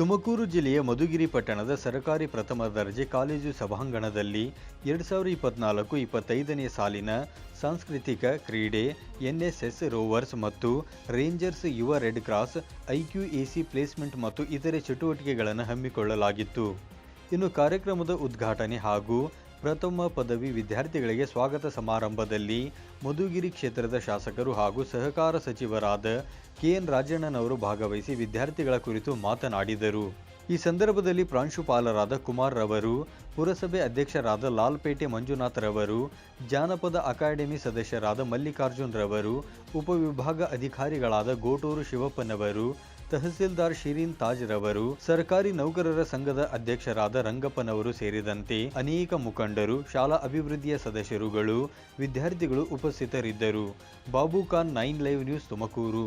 ತುಮಕೂರು ಜಿಲ್ಲೆಯ ಮಧುಗಿರಿ ಪಟ್ಟಣದ ಸರ್ಕಾರಿ ಪ್ರಥಮ ದರ್ಜೆ ಕಾಲೇಜು ಸಭಾಂಗಣದಲ್ಲಿ ಎರಡು ಸಾವಿರದ ಇಪ್ಪತ್ನಾಲ್ಕು ಇಪ್ಪತ್ತೈದನೇ ಸಾಲಿನ ಸಾಂಸ್ಕೃತಿಕ ಕ್ರೀಡೆ, ಎನ್ಎಸ್ಎಸ್ ರೋವರ್ಸ್ ಮತ್ತು ರೇಂಜರ್ಸ್ ಯುವ ರೆಡ್ ಕ್ರಾಸ್, ಐಕ್ಯುಎಸಿ ಪ್ಲೇಸ್ಮೆಂಟ್ ಮತ್ತು ಇತರೆ ಚಟುವಟಿಕೆಗಳನ್ನು ಹಮ್ಮಿಕೊಳ್ಳಲಾಗಿತ್ತು. ಇನ್ನು ಕಾರ್ಯಕ್ರಮದ ಉದ್ಘಾಟನೆ ಹಾಗೂ ಪ್ರಥಮ ಪದವಿ ವಿದ್ಯಾರ್ಥಿಗಳಿಗೆ ಸ್ವಾಗತ ಸಮಾರಂಭದಲ್ಲಿ ಮಧುಗಿರಿ ಕ್ಷೇತ್ರದ ಶಾಸಕರು ಹಾಗೂ ಸಹಕಾರ ಸಚಿವರಾದ ಕೆಎನ್ ರಾಜಣ್ಣನವರು ಭಾಗವಹಿಸಿ ವಿದ್ಯಾರ್ಥಿಗಳ ಕುರಿತು ಮಾತನಾಡಿದರು. ಈ ಸಂದರ್ಭದಲ್ಲಿ ಪ್ರಾಂಶುಪಾಲರಾದ ಕುಮಾರ್ ರವರು, ಪುರಸಭೆ ಅಧ್ಯಕ್ಷರಾದ ಲಾಲ್ಪೇಟೆ ಮಂಜುನಾಥ್ ರವರು, ಜಾನಪದ ಅಕಾಡೆಮಿ ಸದಸ್ಯರಾದ ಮಲ್ಲಿಕಾರ್ಜುನ್ ರವರು, ಉಪವಿಭಾಗ ಅಧಿಕಾರಿಗಳಾದ ಗೋಟೂರು ಶಿವಪ್ಪನವರು ತಹಸೀಲ್ದಾರ್ ಶಿರೀನ್ ತಾಜ್ ರವರು, ಸರ್ಕಾರಿ ನೌಕರರ ಸಂಘದ ಅಧ್ಯಕ್ಷರಾದ ರಂಗಪ್ಪನವರು ಸೇರಿದಂತೆ ಅನೇಕ ಮುಖಂಡರು, ಶಾಲಾ ಅಭಿವೃದ್ಧಿಯ ಸದಸ್ಯರುಗಳು, ವಿದ್ಯಾರ್ಥಿಗಳು ಉಪಸ್ಥಿತರಿದ್ದರು. Babu Khan nine live news Tumakuru.